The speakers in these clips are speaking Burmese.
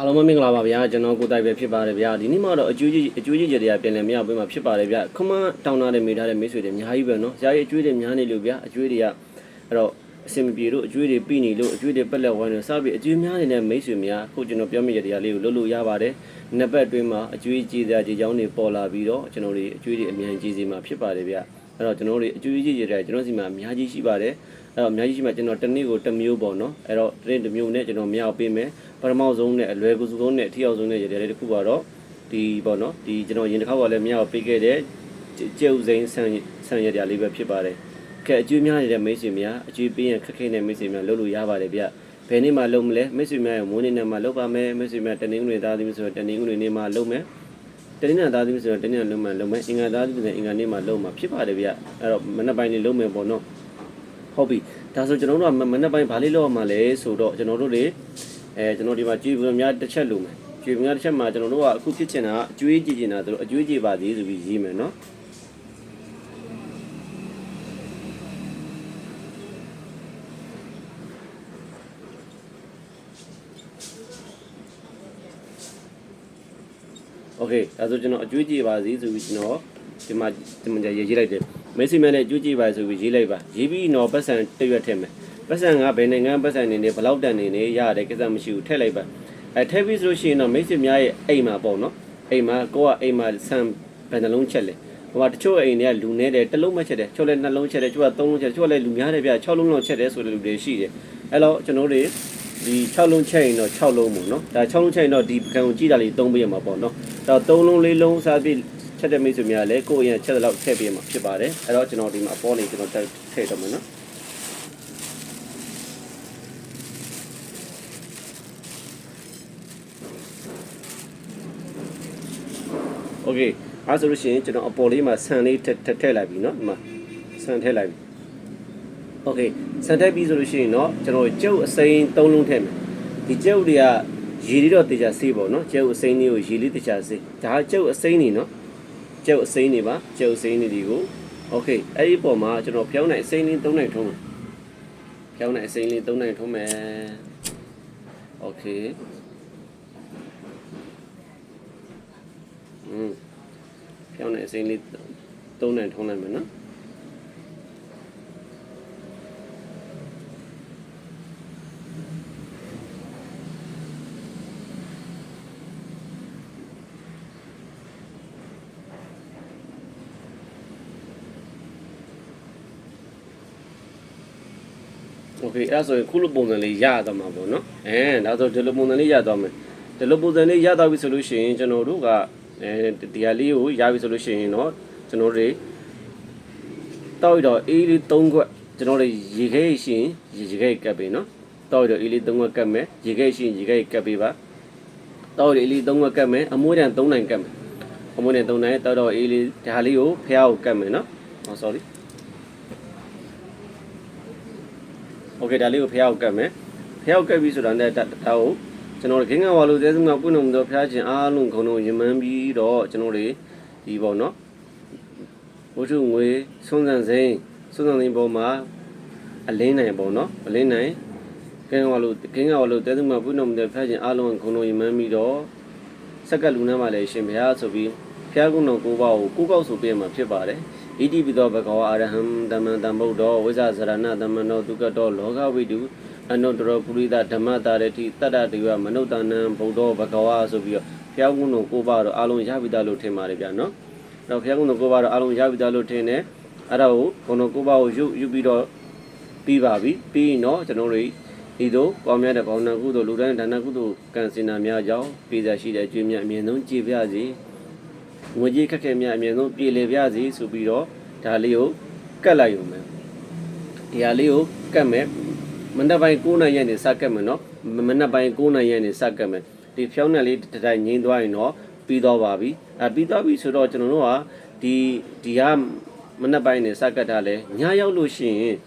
အားလုံးပဲမင်္ဂလာပါဗျာကျွန်တော်ကိုတိုက်ပဲဖြစ်ပါတယ်ဗျာဒီနေ့မှတော့အကျွေးကြီးအကျွေးကြီးကြတရားပြန်လည်မရပေးမှာဖြစ်ပါတယ်ဗျာခမန်းတောင်းထားတဲ့မိထားတဲ့မိတ်ဆွေတွေအများကြီးပဲနော်ဇာတ်ရည်အကျွေးတွေများနေလို့ဗျာအကျွေးတွေကအဲ့တော့အစင်မပြေလို့အကျွေးတွေပြီးနေလို့အကျွေးတွေပက်လက်ဝိုင်းလို့စပြီးအကျွေးများနေတဲ့မိတ်ဆွေများခုကျွန်တော်ပြောမိကြတရားလေးကိုလုပ်လို့ရပါတယ်နှစ်ပတ်အတွင်းမှာအကျွေးကြီးတရားကြီးချောင်းတွေပေါ်လာပြီးတော့ကျွန်တော်တွေအကျွေးတွေအမြန်ကြီးစီမှာဖြစ်ပါတယ်ဗျာအဲ့တော့ကျွန်တော်တို့အကျွေးကြီးကြတရားကျွန်တော်စီမှာအများကြီးရှိပါတယ်အဲ့တော့အများကြီးရှိမှကျွန်တော်တစ်နေ့ကိုတစ်မျိုးပေါ့နော်အဲ့တော့တစ်နေ့တစ်မျိုးနဲ့ကျွန်တော်မြောက်ပေးမယ် ပထမဆုံးနဲ့အလွယ်ကူဆုံးနဲ့အထီအောင်ဆုံးနဲ့ရတဲ့တစ်ခုကတော့ဒီပေါ့နော်ဒီကျွန်တော်ရင်တစ်ခါကလည်းမြောက်ပေးခဲ့တဲ့ကျဲဥစိန်ဆန်ဆန်ရတရားလေးပဲဖြစ်ပါတယ်ကဲအကျွေးများနေတဲ့မိတ်ဆွေများအကျွေးပေးရင်ခက်ခဲတဲ့မိတ်ဆွေများလုပ်လို့ရပါတယ်ဗျဘယ်နေ့မှလုပ်မလဲမိတ်ဆွေများရဲ့မိုးနေ့နဲ့မှလုပ်ပါမယ်မိတ်ဆွေများတနင်္ဂနွေသားသမီးဆိုတော့တနင်္ဂနွေနေ့မှလုပ်မယ်တနင်္လာသားသမီးဆိုတော့တနင်္လာလုံးမှလုပ်မယ်အင်္ဂါသားသမီးဆိုအင်္ဂါနေ့မှလုပ်မှာဖြစ်ပါတယ်ဗျအဲ့တော့မနေ့ပိုင်းလေးလုပ်မယ်ပေါ့နော်ဟုတ်ပြီဒါဆိုကျွန်တော်တို့ကမနေ့ပိုင်းဘာလေးလုပ်ရမှာလဲဆိုတော့ကျွန်တော်တို့တွေ အဲကျွန်တော်ဒီမှာကြွေးပွန်များတစ်ချက်လုပ်မယ်ကြွေးပွန်များတစ်ချက်မှာကျွန်တော်တို့ကအခုဖြစ်ချင်တာကအကျွေးကြည့်ချင်တာဆိုတော့အကျွေးကြည့်ပါသေးဆိုပြီးရေးမယ်နော်โอเคဒါဆိုကျွန်တော်အကျွေးကြည့်ပါသေးဆိုပြီးကျွန်တော်ဒီမှာဒီမှာရေးရေးလိုက်တယ်မိတ်ဆွေများနဲ့အကျွေးကြည့်ပါဆိုပြီးရေးလိုက်ပါရေးပြီးတော့ပတ်စံတရွက်ထည့်မယ် ပတ်စံကဘယ်နိုင်ငံပတ်စံနေနေဘယ်လောက်တန်နေနေရတယ်ကိစ္စမရှိဘူးထည့်လိုက်ပါအဲထည့်ပြီးဆိုလို့ရှိရင်တော့မိတ်ဆွေများရဲ့အိမ်မှာပေါ့နော်အိမ်မှာကိုကအိမ်မှာဆန်ဘယ်နှလုံးချက်လဲဟိုမှာတချို့အိမ်တွေကလူနေတယ်တစ်လုံးမှချက်တယ်ချို့လည်းနှလုံးချက်တယ်ချို့ကသုံးလုံးချက်တယ်ချို့ကလည်းလူများတယ်ဗျ6လုံးလောက်ချက်တယ်ဆိုတဲ့လူတွေရှိတယ်အဲ့တော့ကျွန်တော်တို့ဒီ6လုံးချက်ရင်တော့6လုံးပေါ့နော်ဒါ6လုံးချက်ရင်တော့ဒီပကံကိုကြည့်တာလေး3ပေးရမှာပေါ့နော်ဒါ3လုံး4လုံးစားပြီးချက်တဲ့မိတ်ဆွေများလည်းကိုယ့်အရင်ချက်တဲ့လောက်ထည့်ပေးမှာဖြစ်ပါတယ်အဲ့တော့ကျွန်တော်ဒီမှာအပေါ်လေးကျွန်တော်ထည့်တော့မယ်နော် โอเคအဲဆိုလို့ရှိရင်ကျွန်တော်အပေါ်လေးမှာဆန်လေးထည့်ထည့်ထည့်လိုက်ပြီเนาะဒီမှာဆန်ထည့်လိုက်ပြီโอเคဆန်ထည့်ပြီဆိုလို့ရှိရင်เนาะကျွန်တော်ကျုပ်အစိမ်း၃လုံးထည့်မယ်ဒီကျုပ်တွေကရေလေးတော့တေချာစေးပေါ့เนาะကျုပ်အစိမ်းလေးကိုရေလေးတေချာစေးဒါကကျုပ်အစိမ်းနေเนาะကျုပ်အစိမ်းနေပါကျုပ်အစိမ်းနေဒီကိုโอเคအဲ့ဒီပုံမှာကျွန်တော်ဖျောင်းနိုင်အစိမ်းလေး၃နိုင်ထုံးမယ်ဖျောင်းနိုင်အစိမ်းလေး၃နိုင်ထုံးမယ်โอเ คอืม ဖြောင်းတဲ့အစိမ်းလေးသုံးနိုင်ထုံးလိုက်မယ်နော်โอเคအဲ့ဒါဆိုရင်ခုလိုပုံစံလေးရသွားမှာပေါ့နော်အဲဒါဆိုဒီလိုပုံစံလေးရသွားမယ်ဒီလိုပုံစံလေးရသွားပြီဆိုလို့ရှိရင်ကျွန်တော်တို့က အဲဒီဟာလေးကိုရပြီဆိုလို့ရှိရင်တော့ကျွန်တော်တို့တောက်ရတော့အေးလေး၃ခွက်ကျွန်တော်တို့ရေခဲရှင်ရေခဲကပ်ပြီနော်တောက်ရတော့အေးလေး၃ခွက်ကပ်မယ်ရေခဲရှင်ရေခဲကပ်ပြီပါတောက်ရအေးလေး၃ခွက်ကပ်မယ်အမွှေးတန်၃နိုင်ကပ်မယ်အမွှေးတန်၃နိုင်တောက်တော့အေးလေးဒါလေးကိုဖျားကိုကပ်မယ်နော်ဟော sorry โอเคဒါလေးကိုဖျားကိုကပ်မယ်ဖျားကိုကပ်ပြီဆိုတာနဲ့ဒါကို ကျွန်တော်တို့ခင်းကဝါလို့သဲစုံကပွင့်တော်မူသောဖျားခြင်းအားလုံးခုံတော်ယမန်းပြီးတော့ကျွန်တော်တို့ဒီပေါ့နော်ဝတ္ထုငွေဆုံးစံစိမ်းဆုံးစံစိမ်းပေါ်မှာအလင်းနိုင်ပေါ့နော်အလင်းနိုင်ခင်းကဝါလို့ခင်းကဝါလို့သဲစုံကပွင့်တော်မူသောဖျားခြင်းအားလုံးခုံတော်ယမန်းပြီးတော့စက္ကလူနာမှာလည်းရှင်ဘုရားဆိုပြီးဖျားကုံတော်ကိုပေါ့ကိုကိုကောက်ဆိုပြမှာဖြစ်ပါတယ်ဣတိပိသောဘဂဝါအရဟံတမန်တံဗုဒ္ဓဝိဇ္ဇာစရဏတမန်တော်ဒုက္ကတောလောကဝိတု အနုတ္တရပုရိသဓမ္မတာရတိတတ္တတေဝမနုဿာနံဗုဒ္ဓဘဂဝါဆိုပြီးတော့ဖျားကုံတော်ကိုပါတော့အလုံးရပြီသားလို့ထင်ပါတယ်ဗျာနော်အဲ့တော့ဖျားကုံတော်ကိုပါတော့အလုံးရပြီသားလို့ထင်တယ်အဲ့ဒါကိုကုံတော်ကိုပါကိုယူယူပြီးတော့ပြီးပါပြီပြီးရင်တော့ကျွန်တော်တို့ဤသို့ကောင်းမြတ်တဲ့ဘောင်းနာကုသိုလ်လူတိုင်းဒါနကုသိုလ်ကံစင်နာများကြောင့်ပြည်သာရှိတဲ့ကျွေးမြတ်အမြင်ဆုံးကြည်ပြစေငွေကြီးခက်ခဲမြတ်အမြင်ဆုံးပြည်လေပြစေဆိုပြီးတော့ဒါလေးကိုကတ်လိုက်ရုံပဲဒီဟာလေးကိုကတ်မယ် မနက်ပိုင်း9နာရီနဲ့စကတ်မယ်နော်မနက်ပိုင်း9နာရီနဲ့စကတ်မယ်ဒီဖြောင်းနဲ့လေးတစ်တိုင်းငိမ့်သွားရင်တော့ပြီးတော့ပါပြီအဲပြီးတော့ပြီဆိုတော့ကျွန်တော်တို့ကဒီဒီကမနက်ပိုင်းနဲ့စကတ်တာလဲညရောက်လို့ရှိရင်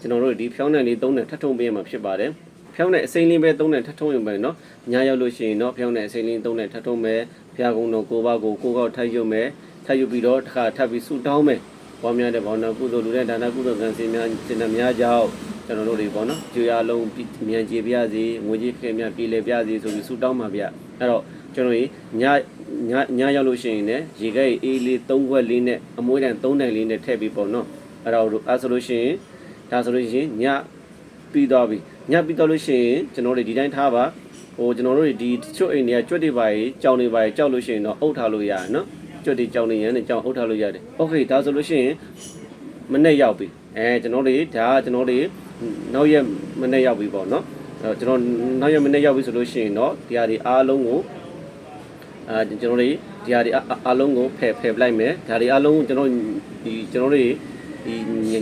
ကျွန်တော်တို့ဒီဖြောင်းနဲ့လေးသုံးနဲ့ထပ်ထုံပေးရမှာဖြစ်ပါတယ်ဖြောင်းနဲ့အစိမ်းလေးပဲသုံးနဲ့ထပ်ထုံရုံပဲเนาะညရောက်လို့ရှိရင်တော့ဖြောင်းနဲ့အစိမ်းလေးသုံးနဲ့ထပ်ထုံမယ်ဖျားကုံတော်ကိုပါကိုကိုကောက်ထပ်ရုံမယ်ထပ်ယူပြီးတော့တစ်ခါထပ်ပြီးဆူတောင်းမယ် ပေါ်များတဲ့ဘောင်းနာကုသိုလ်လူတဲ့ဒါနကုသိုလ်ကံစင်များစင်များကြောင့် ကျွန်တော်တို့တွေပေါ့နော်ကြွေအားလုံးမြန်ကြေပြစေငွေကြီးခင်မြပြည်လေပြစေဆိုပြီးဆုတောင်းပါဗျအဲ့တော့ကျွန်တော်ညညညရောက်လို့ရှိရင်လည်းရေခဲအေးလေး၃ခွက်လေးနဲ့အမွှေးတန်၃တန်လေးနဲ့ထည့်ပြီးပေါ့နော်အဲ့တော့အဲ့ဆိုလို့ရှိရင်ဒါဆိုလို့ရှိရင်ညပြီးသွားပြီညပြီးတော့လို့ရှိရင်ကျွန်တော်တို့ဒီတိုင်းထားပါဟိုကျွန်တော်တို့ဒီချွတ်အိမ်တွေကကြွက်တွေပါကြီးကြောင်တွေပါကြီးကြောက်လို့ရှိရင်တော့အုပ်ထားလို့ရတယ်နော်ကြွက်တွေကြောင်တွေရန်နဲ့ကြောင်အုပ်ထားလို့ရတယ်โอเคဒါဆိုလို့ရှိရင်မနေ့ရောက်ပြီအဲကျွန်တော်တို့ဒါကကျွန်တော်တို့ နောက်ရက်မနေ့ရောက်ပြီပေါ့နော်အဲကျွန်တော်နောက်ရက်မနေ့ရောက်ပြီဆိုလို့ရှိရင်တော့ဒီဟာဒီအားလုံးကိုအာကျွန်တော်တို့ဒီဟာဒီအားလုံးကိုဖယ်ဖယ်ပလိုက်မယ်ဒါဒီအားလုံးကိုကျွန်တော်ဒီကျွန်တော်တို့ဒီ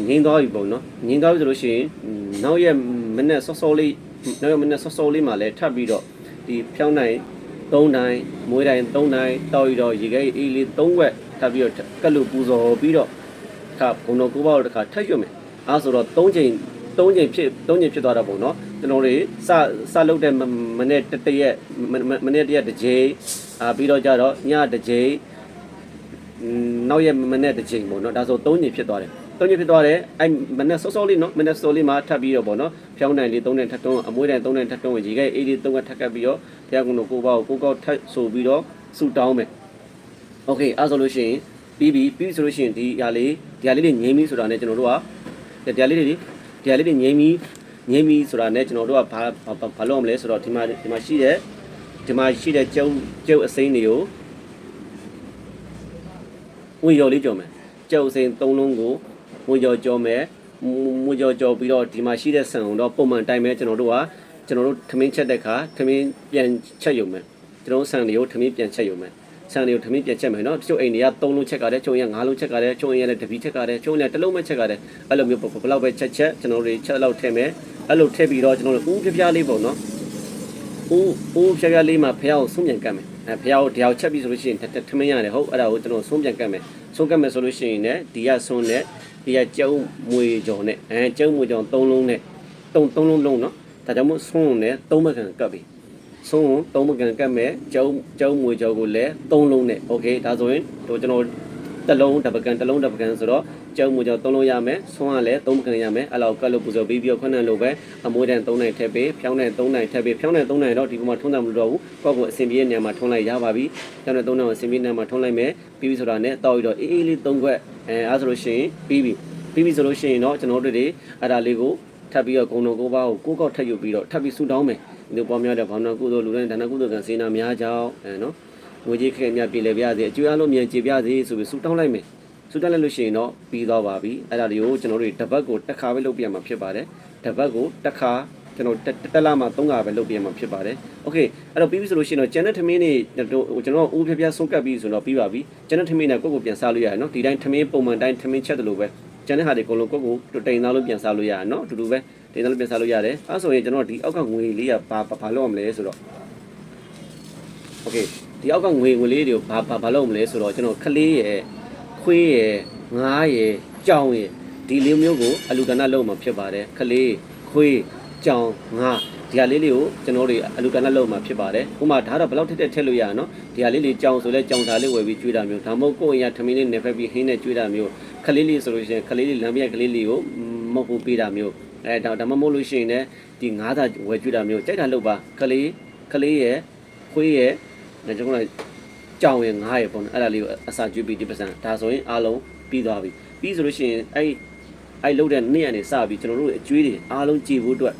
ငိမ့်သွားပြီပေါ့နော်ငိမ့်သွားပြီဆိုလို့ရှိရင်နောက်ရက်မနေ့စောစောလေးနောက်ရက်မနေ့စောစောလေးမှာလည်းထပ်ပြီးတော့ဒီဖြောင်းနိုင်3တိုင်းမွေးတိုင်း3တိုင်းတောက်ရတော့ရေခဲအေးလေး3ဝက်ထပ်ပြီးတော့ကက်လို့ပူဇော်ပြီးတော့ခါဘုံတော်ကိုပေါ့တခါထပ်ရွတ်မယ်အဲဆိုတော့3ချိန် 3ချိန်ဖြစ်3ချိန်ဖြစ်သွားတာပေါ့နော်ကျွန်တော်တွေစစလုပ်တဲ့မနေ့တရက်မနေ့တရက်တစ်ချိန်အာပြီးတော့ကြတော့ညတစ်ချိန်နောက်ရက်မနေ့တစ်ချိန်ပေါ့နော်ဒါဆို3ချိန်ဖြစ်သွားတယ်3ချိန်ဖြစ်သွားတယ်အဲ့မနေ့စောစောလေးနော်မနေ့စောလေးမှာထပ်ပြီးတော့ပေါ့နော်ဖြောင်းနိုင်လေး3နဲ့ထပ်တွန်းအမွှေးတိုင်း3နဲ့ထပ်တွန်းရေခဲအေးလေး3ကထပ်ကပ်ပြီးတော့ဘုရားကုံတော်ကိုပေါ့ကိုကောက်ထပ်ဆိုပြီးတော့ဆူတောင်းမယ်โอเคအဲ့ဆိုလို့ရှိရင်ပြီးပြီပြီးဆိုလို့ရှိရင်ဒီຢာလေးဒီຢာလေးတွေငြိမ်းပြီဆိုတာနဲ့ကျွန်တော်တို့ကဒီຢာလေးတွေ ဒီຢာလေးတွေငြိမ်းပြီငြိမ်းပြီဆိုတာနဲ့ကျွန်တော်တို့ကဘာဘာလုပ်ရမလဲဆိုတော့ဒီမှာဒီမှာရှိတဲ့ဒီမှာရှိတဲ့ကျုပ်ကျုပ်အစိမ်းတွေကိုဝင်ရော်လေးကြော်မယ်ကျုပ်အစိမ်း၃လုံးကိုဝင်ရော်ကြော်မယ်ဝင်ရော်ကြော်ပြီးတော့ဒီမှာရှိတဲ့ဆန်ုံတော့ပုံမှန်တိုင်းပဲကျွန်တော်တို့ကကျွန်တော်တို့ထမင်းချက်တဲ့ခါထမင်းပြန်ချက်ယူမယ်ကျွန်တော်ဆန်တွေကိုထမင်းပြန်ချက်ယူမယ် ဆန်တွေကိုထမင်းပြန်ချက်မယ်နော်တချို့အိမ်တွေက3လုံးချက်ကြတယ်ချို့ရင်5လုံးချက်ကြတယ်ချို့ရင်လည်းတပီချက်ကြတယ်ချို့ရင်တစ်လုံးပဲချက်ကြတယ်အဲ့လိုမျိုးဘယ်လောက်ပဲချက်ချက်ကျွန်တော်တို့ချက်လောက်ထည့်မယ်အဲ့လိုထည့်ပြီးတော့ကျွန်တော်တို့ဦးပြပြလေးပေါ့နော်ဦးဦးပြပြလေးမှာဖះကိုဆုံးပြန်ကတ်မယ်အဲဖះကိုတရားချက်ပြီးဆိုလို့ရှိရင်ထမင်းရတယ်ဟုတ်အဲ့ဒါကိုကျွန်တော်ဆုံးပြန်ကတ်မယ်ဆုံးကတ်မယ်ဆိုလို့ရှိရင်လည်းဒီကဆုံးနဲ့ဒီကကျုံမွေကြော်နဲ့အဲကျုံမွေကြော်3လုံးနဲ့3 3လုံးလုံးနော်ဒါကြောင့်မို့ဆုံးနဲ့3ဘက်ကန်ကတ်ပြီ ဆုံးသုံးပကံကတ်မဲ့ကျုံကျုံမွေကြောကိုလည်း၃လုံးနဲ့โอเคဒါဆိုရင်တို့ကျွန်တော်တစ်လုံးတစ်ပကံတစ်လုံးတစ်ပကံဆိုတော့ကျုံမွေကြော၃လုံးရမယ်ဆွမ်းကလည်း၃ပကံရမယ်အဲ့လောက်ကတ်လို့ပူဇော်ပြီးပြီးတော့ခွန်းနဲ့လို့ပဲအမွေးတန်၃နိုင်ထည့်ပေးဖြောင်းနဲ့၃နိုင်ထည့်ပေးဖြောင်းနဲ့၃နိုင်တော့ဒီပုံမှာထုံးတယ်မလို့တော့ဘူးကောက်ကိုအစင်ပြေးနေရာမှာထုံးလိုက်ရပါပြီဖြောင်းနဲ့၃နိုင်ကိုအစင်ပြေးနေရာမှာထုံးလိုက်မယ်ပြီးပြီဆိုတာနဲ့တောက်ပြီးတော့အေးအေးလေး၃ခွက်အဲအဲ့ဆိုလို့ရှိရင်ပြီးပြီပြီးပြီဆိုလို့ရှိရင်တော့ကျွန်တော်တို့တွေအဲ့ဒါလေးကို ထပ်ပြီးတော့ဂုံတော်ကိုးပါးကိုကိုးကောက်ထပ်ယူပြီးတော့ထပ်ပြီးဆူတောင်းမယ်ဒီလိုပေါင်းများတဲ့ဘာဝနာကုသိုလ်လူတိုင်းဒါနကုသိုလ်ကံစေနာများကြောင်းအဲနော်ငွေကြီးခက်မြပြည်လေပြရစေအကျိုးအလုံးမြန်ကြည်ပြစေဆိုပြီးဆူတောင်းလိုက်မယ်ဆူတောင်းလိုက်လို့ရှိရင်တော့ပြီးသွားပါပြီအဲ့ဒါတွေကိုကျွန်တော်တို့တပတ်ကိုတစ်ခါပဲလုပ်ပြမှာဖြစ်ပါတယ်တပတ်ကိုတစ်ခါကျွန်တော်တက်လာမှာ၃ခါပဲလုပ်ပြမှာဖြစ်ပါတယ်။ Okay အဲ့တော့ပြီးပြီဆိုလို့ရှိရင်တော့ကျန်တဲ့ထမင်းတွေကျွန်တော်ဦးပြပြဆုံးကပ်ပြီးဆိုတော့ပြီးပါပြီ။ကျန်တဲ့ထမင်းတွေကိုကိုပြန်စားလို့ရတယ်နော်။ဒီတိုင်းထမင်းပုံမှန်တိုင်းထမင်းချက်တယ်လို့ပဲ။ ကျန်တဲ့ဟာတွေအကုန်လုံးကိုကိုတိန်သားလို့ပြန်စားလို့ရတယ်နော်အတူတူပဲတိန်သားလို့ပြန်စားလို့ရတယ်အဲဆိုရင်ကျွန်တော်ဒီအောက်ကငွေလေးကဘာဘာလုပ်ရမလဲဆိုတော့โอเคဒီအောက်ကငွေငွေလေးတွေကိုဘာဘာဘာလုပ်မလဲဆိုတော့ကျွန်တော်ခလေးရယ်ခွေးရယ်ငားရယ်ကြောင်ရယ်ဒီလေးမျိုးကိုအလူကဏလုပ်မှာဖြစ်ပါတယ်ခလေးခွေးကြောင်ငားဒီဟာလေးလေးကိုကျွန်တော်တို့အလူကဏလုပ်မှာဖြစ်ပါတယ်ဥပမာဒါတော့ဘယ်လောက်ထက်ထက်ထည့်လို့ရအောင်နော်ဒီဟာလေးလေးကြောင်ဆိုလဲကြောင်စာလေးဝယ်ပြီးကျွေးတာမျိုးဒါမှမဟုတ်ကိုယ့်အရာထမင်းလေးနေဖက်ပြီးဟင်းနဲ့ကျွေးတာမျိုး ခလေးလေးဆိုလို့ရှိရင်ခလေးလေးလမ်းပြကလေးလေးကိုမဟုတ်ဘူးပေးတာမျိုးအဲဒါဒါမှမဟုတ်လို့ရှိရင်လည်းဒီငါးသာဝယ်ကျွေးတာမျိုးကြိုက်တာလုပ်ပါခလေးခလေးရဲ့ခွေးရဲ့ကျွန်တော်ကကြောင်ရဲ့ငါးရဲ့ပေါ့နော်အဲ့ဒါလေးကိုအစာကျွေးပြီးဒီပစံဒါဆိုရင်အားလုံးပြီးသွားပြီပြီးဆိုလို့ရှိရင်အဲ့အဲ့လုတ်တဲ့နေ့ကနေစပြီးကျွန်တော်တို့အကျွေးတွေအားလုံးကြည်ဖို့အတွက်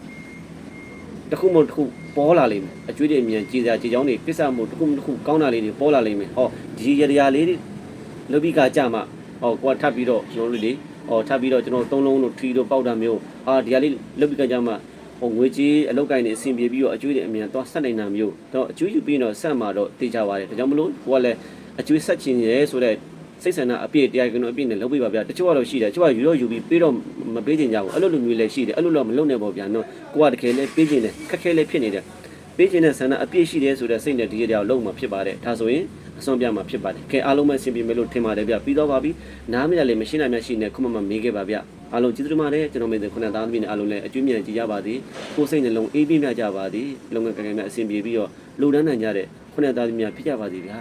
တစ်ခုမှတစ်ခုပေါ်လာလိမ့်မယ်အကျွေးတွေအမြန်ကြည်စရာကြည်ချောင်းတွေကိစ္စမို့တစ်ခုမှတစ်ခုကောင်းတာလေးတွေပေါ်လာလိမ့်မယ်ဟောဒီရရလေးတွေလုတ်ပြီးကကြမှာ ဟောကိုကထပ်ပြီးတော့ကျွန်တော်တို့လေဟောထပ်ပြီးတော့ကျွန်တော်သုံးလုံးတို့ထီတို့ပေါက်တာမျိုးအာဒီဟာလေးလုတ်ပြီးကကြမှာဟိုငွေကြီးအလုတ်ကိုင်းနေအဆင်ပြေပြီးတော့အကျွေးတွေအမြန်သွားဆက်နိုင်တာမျိုးတော့အကျွေးယူပြီးတော့ဆက်မှာတော့တေချာပါတယ်ဒါကြောင့်မလို့ကိုကလည်းအကျွေးဆက်ချင်ရဲဆိုတဲ့စိတ်ဆန္ဒအပြည့်တရားကနအပြည့်နဲ့လုပ်ပေးပါဗျာတချို့ကတော့ရှိတယ်တချို့ကယူတော့ယူပြီးပေးတော့မပေးချင်ကြဘူးအဲ့လိုလိုမျိုးလည်းရှိတယ်အဲ့လိုတော့မလုပ်နဲ့ပေါ့ဗျာနော်ကိုကတကယ်လည်းပေးချင်တယ်ခက်ခဲလည်းဖြစ်နေတယ် ပေးချင်တဲ့ဆန္ဒအပြည့်ရှိတယ်ဆိုတဲ့စိတ်နဲ့ဒီတရားကိုလုပ်မှာဖြစ်ပါတယ်ဒါဆိုရင်အစွန်ပြမှာဖြစ်ပါတယ်ကဲအားလုံးပဲအဆင်ပြေမယ်လို့ထင်ပါတယ်ဗျပြီးတော့ပါပြီနားမရလည်းမရှိနိုင်မှရှိနေခုမှမမေးခဲ့ပါဗျအားလုံးကျေးဇူးတင်ပါတယ်ကျွန်တော်မေးတဲ့ခုနသားသမီးနဲ့အားလုံးလည်းအကျွေးမြန်ကြည်ကြပါသည်ကိုယ်စိတ်နှလုံးအေးပြင်းပြကြပါသည်လုံငယ်ကံကံများအဆင်ပြေပြီးတော့လူတန်းနိုင်ကြတဲ့ခုနသားသမီးများဖြစ်ကြပါသည်ဗျာ